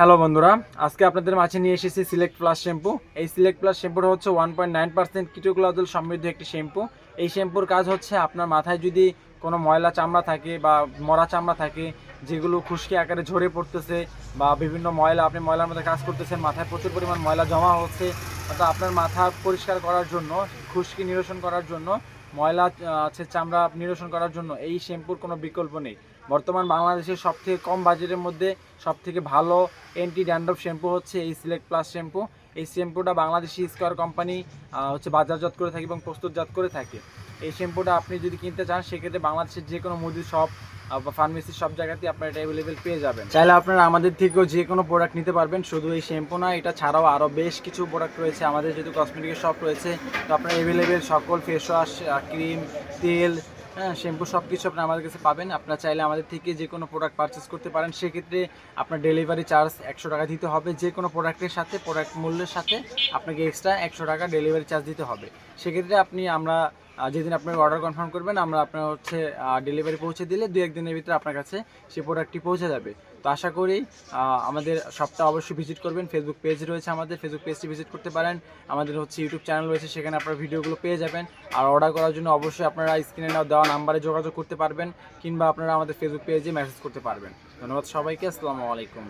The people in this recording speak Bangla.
হ্যালো বন্ধুরা, আজকে আপনাদের মাঝে নিয়ে এসেছি সিলেক্ট প্লাস শ্যাম্পু এই সিলেক্ট প্লাস শ্যাম্পুটা হচ্ছে ওয়ান পয়েন্ট নাইন পার্সেন্ট কিটোগ্লাজল সমৃদ্ধ একটি শ্যাম্পু এই শ্যাম্পুর কাজ হচ্ছে আপনার মাথায় যদি কোনো ময়লা চামড়া থাকে বা মরা চামড়া থাকে, যেগুলো খুশকি আকারে ঝরে পড়তেছে বা বিভিন্ন ময়লা, আপনি ময়লার মধ্যে কাজ করতেছেন, মাথায় প্রচুর পরিমাণ ময়লা জমা হচ্ছে অর্থাৎ আপনার মাথা পরিষ্কার করার জন্য, খুশকি নিরসন করার জন্য, ময়লা আছে চামড়া নিরসন করার জন্য এই শ্যাম্পুর কোনো বিকল্প নেই। বর্তমান বাংলাদেশের সবথেকে কম বাজেটের মধ্যে সবথেকে ভালো অ্যান্টি ড্যান্ড্রফ শ্যাম্পু হচ্ছে এই সিলেক্ট প্লাস শ্যাম্পু এই শ্যাম্পুটা বাংলাদেশি স্কোয়ার কোম্পানি হচ্ছে বাজারজাত করে থাকে এবং প্রস্তুতজাত করে থাকে। এই শ্যাম্পুটা আপনি যদি কিনতে চান, সেক্ষেত্রে বাংলাদেশের যে কোনো মুদি শপ বা ফার্মেসি সব জায়গাতেই আপনারা এটা অ্যাভেলেবেল পেয়ে যাবেন। চাইলে আপনারা আমাদের থেকেও যে কোনো প্রোডাক্ট নিতে পারবেন, শুধু এই শ্যাম্পু না এটা ছাড়াও আরও বেশ কিছু প্রোডাক্ট রয়েছে। আমাদের যেহেতু কসমেটিকের শপ রয়েছে, তো আপনারা অ্যাভেলেবেল সকল ফেস ওয়াশ ক্রিম তেল হ্যাঁ শ্যাম্পু সব কিছু আপনি আমাদের কাছে পাবেন। আপনার চাইলে আমাদের থেকে যে কোনো প্রোডাক্ট পারচেস করতে পারেন। সেক্ষেত্রে আপনার ডেলিভারি চার্জ একশো টাকা দিতে হবে। যে কোনো প্রোডাক্টের সাথে প্রোডাক্ট মূল্যের সাথে আপনাকে এক্সট্রা একশো টাকা ডেলিভারি চার্জ দিতে হবে। সেক্ষেত্রে আপনি আমরা যেদিন আপনি অর্ডার কনফার্ম করবেন, আমরা আপনার হচ্ছে ডেলিভারি পৌঁছে দিলে দু একদিনের ভিতরে আপনার কাছে সেই প্রোডাক্টটি পৌঁছে যাবে। তো আশা করি আমাদের শপটা অবশ্যই ভিজিট করবেন। ফেসবুক পেজ রয়েছে আমাদের ফেসবুক পেজটি ভিজিট করতে পারেন। আমাদের হচ্ছে ইউটিউব চ্যানেল রয়েছে, সেখানে আপনার ভিডিওগুলো পেয়ে যাবেন। আর অর্ডার করার জন্য অবশ্যই আপনারা স্ক্রিনে দেওয়া নাম্বারে যোগাযোগ করতে পারবেন, কিংবা আপনারা আমাদের ফেসবুক পেজে মেসেজ করতে পারবেন। ধন্যবাদ সবাইকে, আসসালামু আলাইকুম।